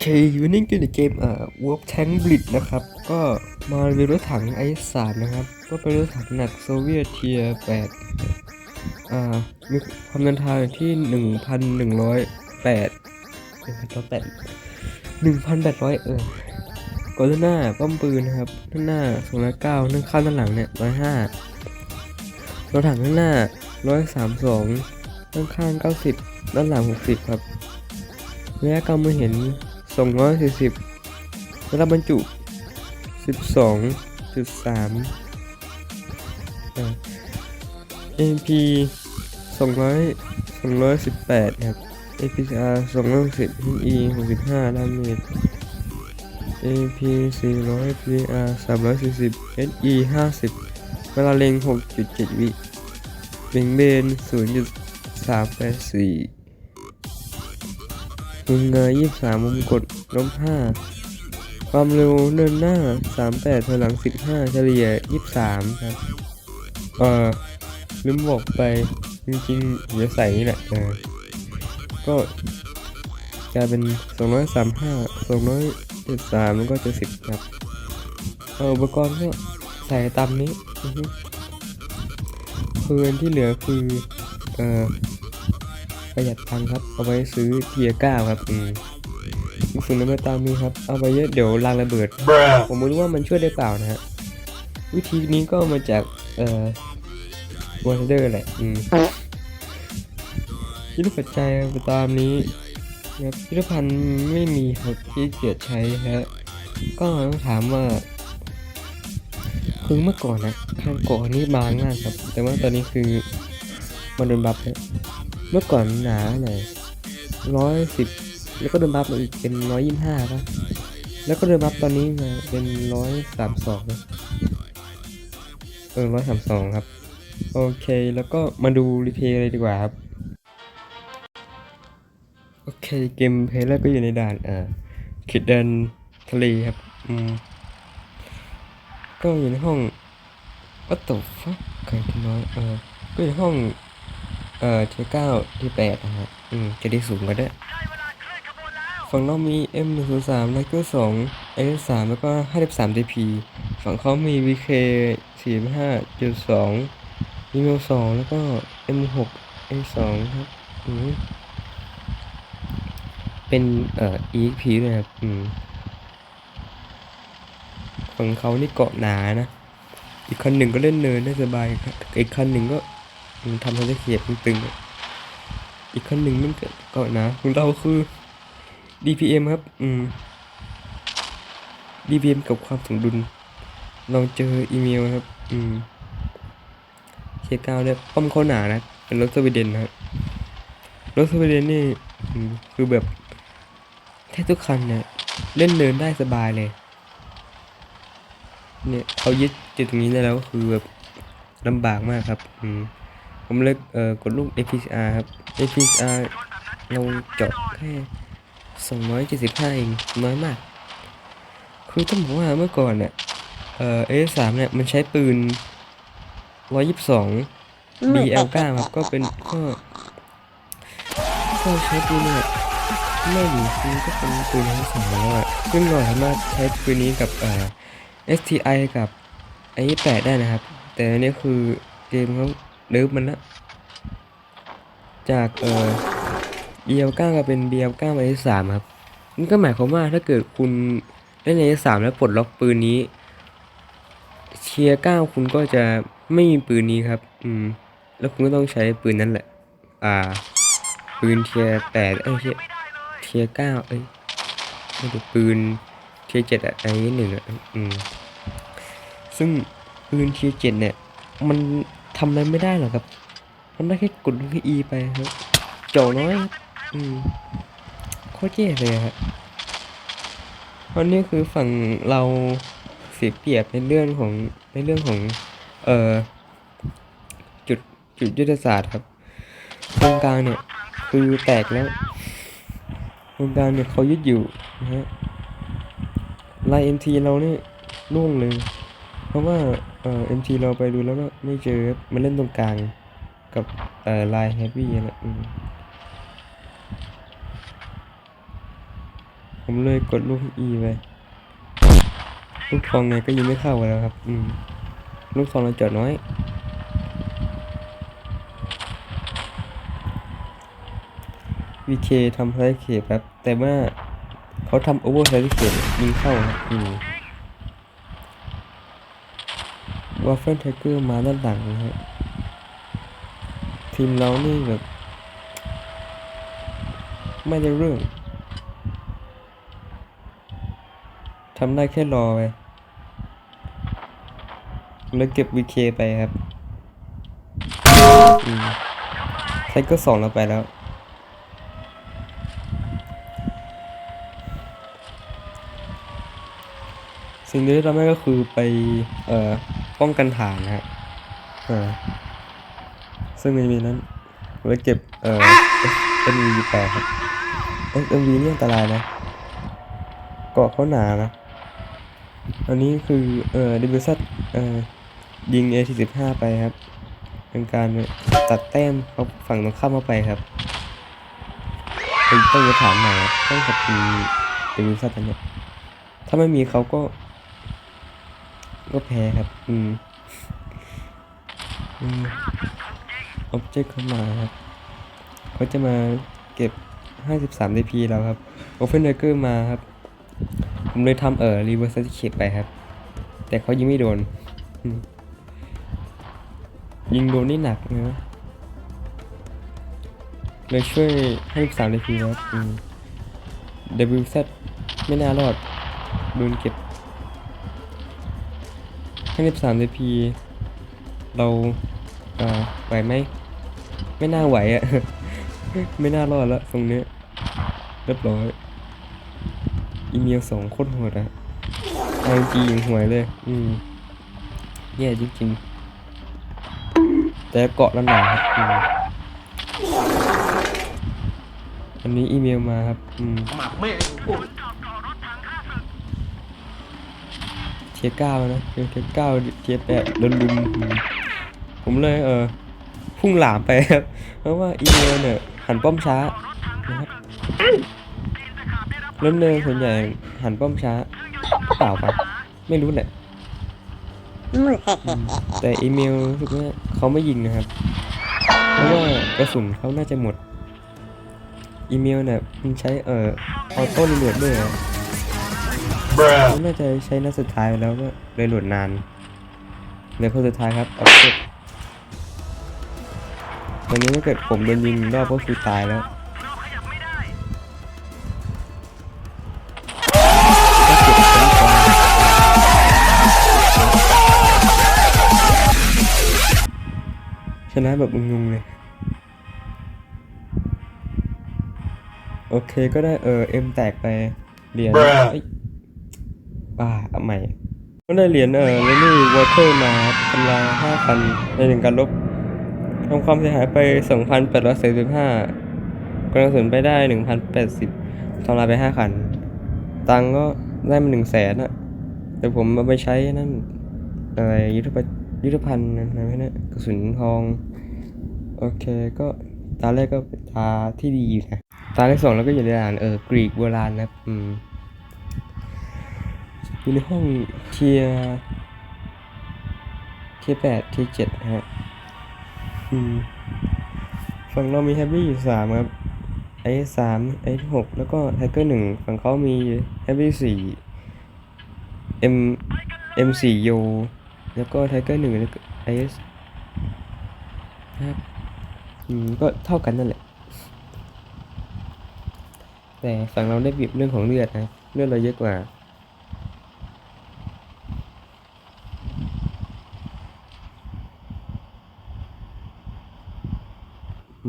เคยูนิ่งอยู่ในเกมเอ่อวอล์ฟแทงบลิดนะครับ ก็มาเป็นรถถังไอซ์สามนะครับ ก็เป็นรถถังหนักโซเวียตเทียแปดอ่ามีความเดินทางที่หนึ่งพันหนึ่งร้อยแปดหนึ่งพันแปดหนึ่งพันแปดร้อยเออก่อนหน้าป้อมปืนนะครับด้านหน้าสองร้อยเก้าด้านข้างด้านหลังเนี่ยร้อยห้ารถถังด้านหน้าร้อยสามสองด้านข้างเก้าสิบด้านหลังหกสิบครับระยะกาำมือเห็น 240ระดับบรรจุ 12.3 AP 200 218 ครับ APR 260 E 65 ดาเมจ AP 400 PR 340 SE 50 เวลาเล็ง 6.7 วิเบ่งเบน 0.384 มุมเงยยี่สามมุมกดลบห้าความเร็วเดินหน้าสามแปดถอยหลังสิบห้าเฉลี่ยยี่สามครับ เออลืมบอกไป จริงๆเดี๋ยวใส่นี่แหละเออก็กลายเป็นสองร้อยสามห้าสองร้อยเจ็ดสามแล้วก็เจ็ดสิบครับ เอออุปกรณ์ก็ใส่ตามนี้อือฮึคืนที่เหลือคือ เออ ประหยัดตังค์ครับ เอาไว้ซื้อเทียก้าครับอืมกระสุนในมาตามนี้ครับ เอาไปเยอะเดี๋ยวรางระเบิด ผมไม่รู้ว่ามันช่วยได้เปล่านะฮะ วิธีนี้ก็มาจาก เอ่อวอร์เดอร์แหละ อืมคิดปัจจัยไปตามนี้นะครับพิพิธภัณฑ์ไม่มีครับที่เกียจใช้ฮะ ก็ต้องถามว่าคือเมื่อก่อนนะข้างก่อนนี่บางมากครับ แต่ว่าตอนนี้คือมันโดนบัฟแล้ว เมื่อก่อนหนาหน่อยร้อยสิบแล้วก็โดนบัฟมาอีกเป็นร้อยยี่ห้าป่ะแล้วก็โดนบัฟตอนนี้มาเป็นร้อยสามสองนะเออร้อยสามสองครับ โอเคแล้วก็มาดูรีเพลย์เลยดีกว่าครับ โอเคเกมเพลย์แรกก็อยู่ในด่านอ่าขิดเดินทะเลครับ อืม ก็อยู่ในห้อง what the fuck ใครที่น้อยเออก็อยู่ในห้อง เอ่อที่เก้าที่แปดนะฮะอืมจะได้สูงกว่าด้วยฝั่งเรามี M 1 0 3ไลเกอร์2 S 3แล้วก็ 53 DP ฝั่งเขามี VK 45 2 e m a i l 2แล้วก็ M 6 A 2 ครับอืมเป็นเอ่อ EXP ด้วยครับอืมฝั่งเขานี่เกาะหนานะ อีกคันหนึ่งก็เล่นเนินได้สบายครับ อีกคันหนึ่งก็ อืมทำให้ได้เขียบตึงๆอะอีกขั้นหนึ่งมันเกิดก่อนนะของเราคือ DPM ครับ อืม DPM กับความสมดุล ลองเจออีเมลครับ อืมเคเก้าเนี่ยป้อมเขาหนานะ เป็นรถสวีเดนนะครับรถสวีเดนนี่คือแบบแทบทุกคันเนี่ยเล่นเนินได้สบายเลย เนี่ยเขายึดจุดตรงนี้ได้แล้วก็คือแบบลำบากมากครับ อืม ผมเลยเอ่อกดลูก APCR ครับ APCR เราเจาะแค่275เองน้อยมาก คือต้องบอกว่าเมื่อก่อนเนี่ยเอ่อ A3 เนี่ยมันใช้ปืน 122 BL9 ครับก็เป็นก็ก็ใช้ปืนเนี่ยไม่อยู่คือก็เป็นปืนทั้งสองแล้วอะซึ่งเราสามารถใช้ปืนนี้กับเอ่อ STI กับ i8 ได้นะครับ แต่อันนี้คือเกมเขา เลิฟมันละจากเอ่อ BL9 ก็เป็น BL9 มา S3 ครับนั่นก็หมายความว่าถ้าเกิดคุณเล่นใน S3 แล้วปลดล็อกปืนนี้ เชียร์9คุณก็จะไม่มีปืนนี้ครับ อืม แล้วคุณก็ต้องใช้ปืนนั้นแหละ อ่า ปืนเทียร์8เอ้ยเทียเทียร์9เอ้ยไม่ใช่ปืนเทียร์7อะไอ้หนึ่งอะอืมซึ่งปืนเทียร์7เนี่ย มัน ทำอะไรไม่ได้หรอกครับมันได้แค่กดลูก E ไปครับเจ่อน้อยครับอืมโคตรเจ๊เลยครับเพราะนี่คือฝั่งเราเสียเปรียบในเรื่องของในเรื่องของ เอ่อจุดจุดยุทธศาสตร์ครับตรงกลางเนี่ย คือแตกแล้วตรงกลางเนี่ยเขายึดอยู่นะฮะลายเอ็มทีเราเนี่ยล่วงเลย เพราะว่าเอ่อ MT เราไปดูแล้วก็ไม่เจอมันเล่นตรงกลางกับเอ่อลายเฮฟวี่นะอืมผมเลยกดลูก E ไปลูกทองไงก็ยิงไม่เข้าแล้วครับ อืม ลูกทองเราจอดน้อย VK ทำไซส์เขตครับแต่ว่าเขาทำโอเวอร์ไซส์เขตยิงเข้าครับอืม วอฟเฟิลไทเกอร์มาด้านหลังนะฮะทีมเรานี่แบบ ไม่ได้เรื่องทำได้แค่รอไป แล้วเก็บ VK ไปครับไทเกอร์สองเราไปแล้วสิ่งที่เราไม่ก็คือไป เอ่อ ป้องกันฐานนะฮะเออซึ่งในมีนั้นไว้เก็บเอ่อ SMV แปดครับ SMV นี่อันตรายนะเกาะเขาหนานะอันนี้คือเอ่อดิบิซัตเอ่อยิง A45 ไปครับ เป็นการตัดแต้มเขาฝั่งตรงข้ามเข้าไปครับไปต้องจะถามหน่อยครับต้องขับมีดิบิซัตอันเนี้ยถ้าไม่มีเขาก็ ก็แพ้ครับอืมอืมอ็อบเจกต์เข้ามาครับเขาจะมาเก็บ 53 DP แล้วครับ Open d r a g e r มาครับ ผมเลยทำเอ่อ Reverse Certificate ไปครับ แต่เขายิงไม่โดนอืมยิงโดนนี่หนักนะเลยช่วย 53 DP ครับอืม WZ ไม่น่ารอด โดนเก็บ 53 DP เราเอ่อไหวไหม ไม่น่าไหวอะ ไม่น่ารอดล้วตรงเนี้ยเรียบร้อย อีเมลสองโคตรโหดอะเอาจริงหวยเลย อืมแย่จริงๆ แต่เกาะแล้วหนาครับอืมอันนี้อีเมลมาครับ อืมหมักแม่งพูด เทียเก้านะเทียเท้าเทียแปดโดนลุมอืมผมเลยเออพุ่งหลามไปครับ เพราะว่าอีเมลเนี่ยหันป้อมช้านะครับแล้วเนินส่วนใหญ่หันป้อมช้าเปล่าปะไม่รู้แหละแต่อีเมลรู้สึกว่าเขาไม่ยิงนะครับ เพราะว่ากระสุนเขาน่าจะหมด อีเมลเนี่ยมันใช้เอ่อออโต้รีโหลดด้วยอะ Bruh ผมน่าจะใช้นัดสุดท้ายไปแล้วก็เลยโหลดนานเหลือคนสุดท้ายครับออฟเซ็ตวันนี้ถ้าเกิดผมโดนยิงรอบก็คือตายแล้วก็เก็บเป็นกองชนะแบบงงๆเลย โอเคก็ได้เออเอ็มแตกไปเหรียญ ป้าเอาใหม่ก็ได้เหรียญเออเลนี่วอเตอร์มาทำลายห้าพันในหนึ่งการลบทำความเสียหายไปสองพันแปดร้อยสี่สิบห้ากระสุนไปได้หนึ่งพันแปดสิบทำลายไปห้าคัน ตังก็ได้มาหนึ่งแสนอะแต่ผมเอาไปใช้นั่นอะไรยุทธปยุทธภัณฑ์อะไรพวกนี้กระสุนทอง โอเคก็ตาแรกก็เป็นตาที่ดีอยู่นะตาที่สองแล้วก็อยู่ในด่านเออกรีกโบราณนะอืม อยู่ในห้องเทียเทียแปดเทียเจ็ดฮะอืมฝั่งเรามีแฮปปี้อยู่สามครับไอสามไอหกแล้วก็ไทเกอร์หนึ่งฝั่งเขามีแฮปปี้สี่เอ็มเอ็มสี่โยแล้วก็ไทเกอร์หนึ่งแล้วก็ไอเอสนะครับอืมก็เท่ากันนั่นแหละ แต่ฝั่งเราได้เปรียบเรื่องของเลือดนะเลือดเราเยอะกว่า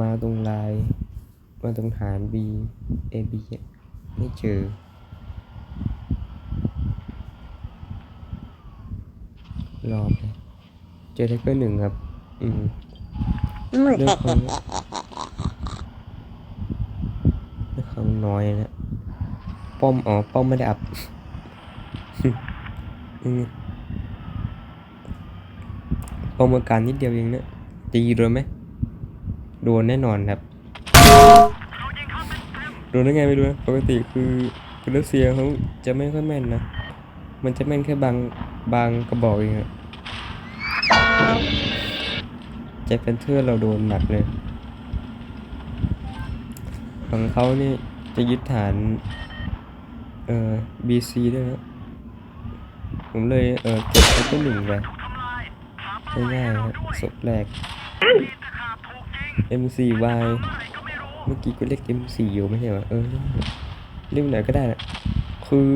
มาตรงลาย มาตรงฐาน B A B อะไม่เจอ รอไปเจอไทเกอร์หนึ่งครับ อืมเรื่องของเรื่องของน้อยนะ ป้อม อ๋อ ป้อมไม่ได้อัพอืมป้อมอาการนิดเดียวเองเนะตีโดนไหม โดนแน่นอนครับ โดนได้ไงไม่รู้นะปกติคือคุณรัสเซียเขาจะไม่ค่อยแม่นนะ มันจะแม่นแค่บางบางกระบอกเองอะแจ็คแพนเทอร์เราโดนหนักเลยของเขานี่จะยึดฐาน เอ่อ BC ด้วยนะ ผมเลย เออเก็บไปแค่หนึ่งไปง่ายๆครับศพแรก M4Y เมื่อกี้ก็เรียก M4 อยู่ไม่ใช่เหรอเออเรียกไหนก็ได้แหละคือ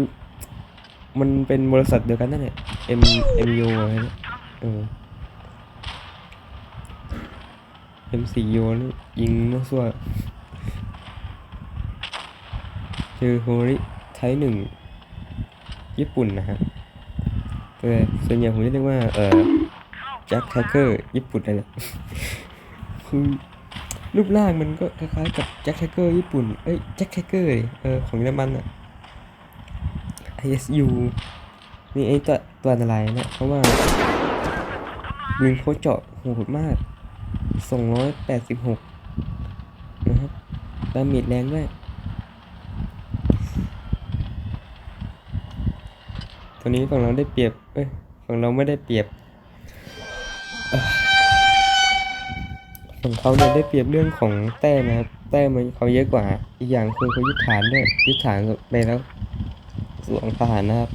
มันเป็นบริษัทเดียวกันนั่นแหละ M MU อะไรเนี่ยเออ M4U นี่ยิงมั่วซั่วเจอโฮริไทยหนึ่งญี่ปุ่นนะฮะแต่ส่วนใหญ่ผมจะเรียกว่า เออแจ็คแคคเกอร์ญี่ปุ่นนั่นแหละคือ รูปร่างมันก็คล้ายๆกับแจ็คแคคเกอร์ญี่ปุ่น เอ้ยแจ็คแคคเกอร์เออของเยอรมันอะ ISU นี่ไอ้ตัวตัวอะไรนะเพราะว่ายิงเขาเจาะโหดมาก286นะครับดาเมจแรงด้วยตัวนี้ฝั่งเราได้เปรียบ เอ้ยฝั่งเราไม่ได้เปรียบ เอ้ยฝั่งเขาเนี่ยได้เปรียบเรื่องของแต้มนะครับ แต้มมันเขาเยอะกว่า อีกอย่างคือเขายึดฐานด้วยยึดฐานไปแล้วสวงทหารนะครับ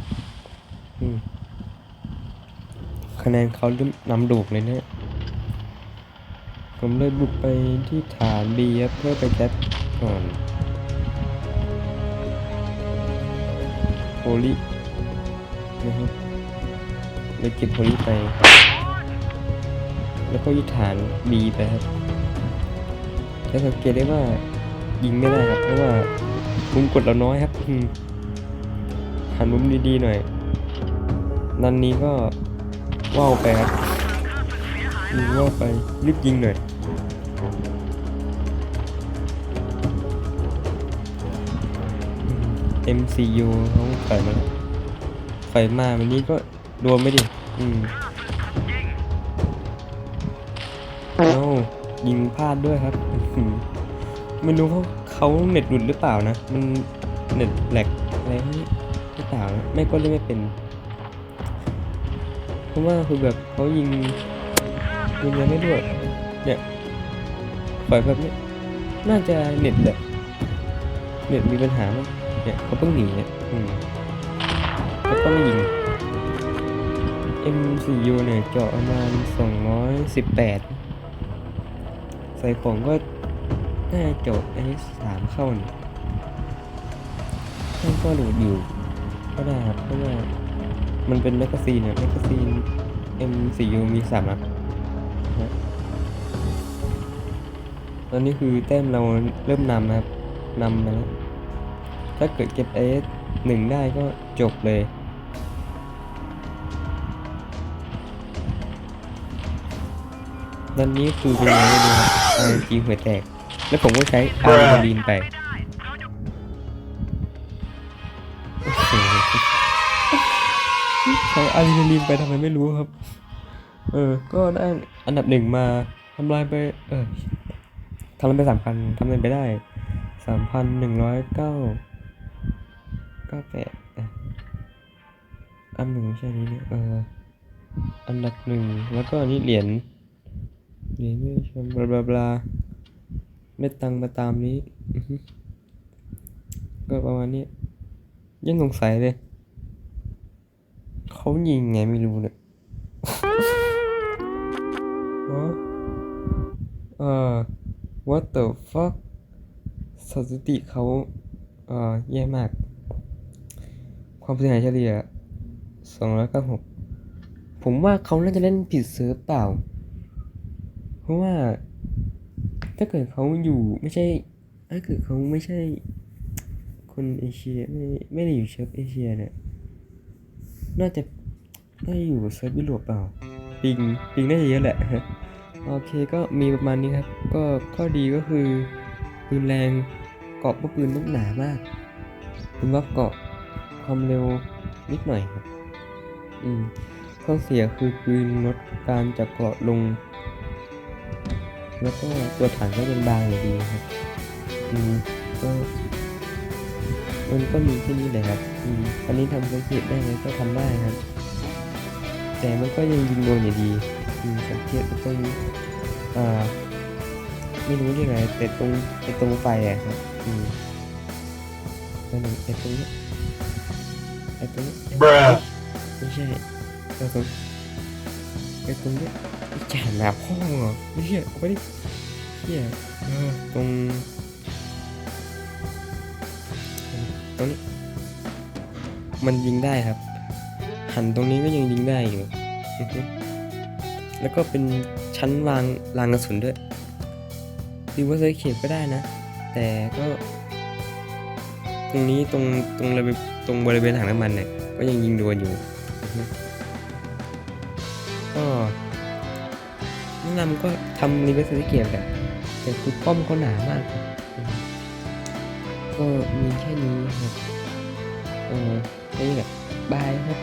คะแนนเขาเริ่มนำด่งเลยเนี่ยผมเลยบุกไปที่ฐาน B ครับเพื่อไปแจ็คก่อนโฮลินะครับเลยเก็บโฮลิไป แล้วก็ยึดฐาน B ไปครับจะสังเกตได้ว่ายิงไม่ได้ครับ เพราะว่ามุมกดเราน้อยครับหันมุมดีๆหน่อย นันนี้ก็ว่าวไปครับยิงว่าวไปรีบยิงหน่อย MCU เขาปล่มาแล้วปล่มาวันนี้ก็รวมไม่ดิ อืม เอ้ายิงพลาดด้วยครับไม่รู้เขาเขาเน็ตหลุดหรือเปล่านะ มันเน็ตแหลกอะไรนี่หรือเปล่านะไม่ก็เล่นไม่เป็น เพราะว่าคือแบบเขายิงยิงยังไม่ด้วยเนี่ยปล่อยแบบนี้น่าจะเน็ตแหละเน็ตมีปัญหามั้งเนี่ยเขาเพิ่งหนีเนี่ยอืมแล้วก็ไม่ยิง M4U เนี่ยเจาะประมาณ218 ส่ของก็น่าจะเจาะ S3 เข้าเนี่ยนั่นก็หลุดอยู่ ก็ได้ครับเพราะว่ามันเป็นแมกกาซีนเนี่ยแมกกาซีน M4U มีสามนัดนะตอนนี้คือแต้มเราเริ่มนำนะครับนำมาแล้วถ้าเกิดเก็บ S หนึ่งได้ก็จบเลย ตอนนี้คือเป็นยังไงไม่รู้ครับไอจีหัวแตก แล้วผมก็ใช้อะดรีนาลีนไปใช้อะดรีนาลีนไปทำไมไม่รู้ครับ เออ ก็ได้อันดับหนึ่งมาทำลายไป เออทำลายไปสามพันทำลายไปได้สามพันหนึ่งร้อยเก้าเก้าแปดอันหนึ่งใช่นี้เนี่ยเอออันดับหนึ่งแล้วก็อันนี้เหรียญ เหรียญไม่ชมบลาบลาบลาไม่ตังค์มาตามนี้ก็ประมาณนี้ยังสงสัยเลย เขายิงไงไม่รู้เนี่ยเอ่อ what the fuck สถิติเขาเอ่อแย่มาก ความเสียหายเฉลี่ย296 ผมว่าเขาน่าจะเล่นผิดเซิร์ฟเปล่า เพราะว่า ถ้าเกิดเขาอยู่ไม่ใช่ ถ้าเกิดเขาไม่ใช่ คนเอเชียไม่ไม่ได้อยู่เชฟเอเชียเนี่ยน่าจะน่าจะอยู่เซิร์ฟยุโรปเปล่าปิงปิงน่าจะเยอะแหละโอเคก็มีประมาณนี้ครับ ก็ข้อดีก็คือปืนแรงเกาะพวกปืนมันหนามากปืนวับเกาะความเร็วนิดหน่อยครับ อืมข้อเสียคือปืนลดการจากเกาะลง แล้วก็ตัวถังก็ยังบางอยู่ดีครับอืมก็มันก็มีแค่นี้แหละครับอืมอันนี้ทำสังเกตได้ไหมก็ทำได้ครับ แต่มันก็ยังยิงโดนอยู่ดีอืมสังเกตตรงอ่าไม่รู้เรียกอะไรแต่ตรงไอ้ตรงไฟอะครับอืมนั่นเองไอ้ตรงเนี้ยไอ้ตรงเนี้ย Bruh. ไม่ใช่ไอ้ตรงไอ้ตรงเนี้ ยไอ้จ่าหนาพ่อเหรอไม่ใช่เอาไปดิเฮียเออตรงตรงนี้ มันยิงได้ครับ หันตรงนี้ก็ยังยิงได้อยู่ แล้วก็เป็นชั้นวางรางกระสุนด้วยดีว่าเซอร์เขียก็ได้นะ แต่ก็ ตรงนี้ตรงตรงบริเวณตรงบริเวณถังน้ำมันเนี่ย ก็ยังยิงโดนอยู่ก็ แนะนำก็ทำรีเวอร์เซอร์เขีแบบแต่คือป้อมเขาหนามากครับก็มีแค่นี้ครับเออนี่แบบบายครับ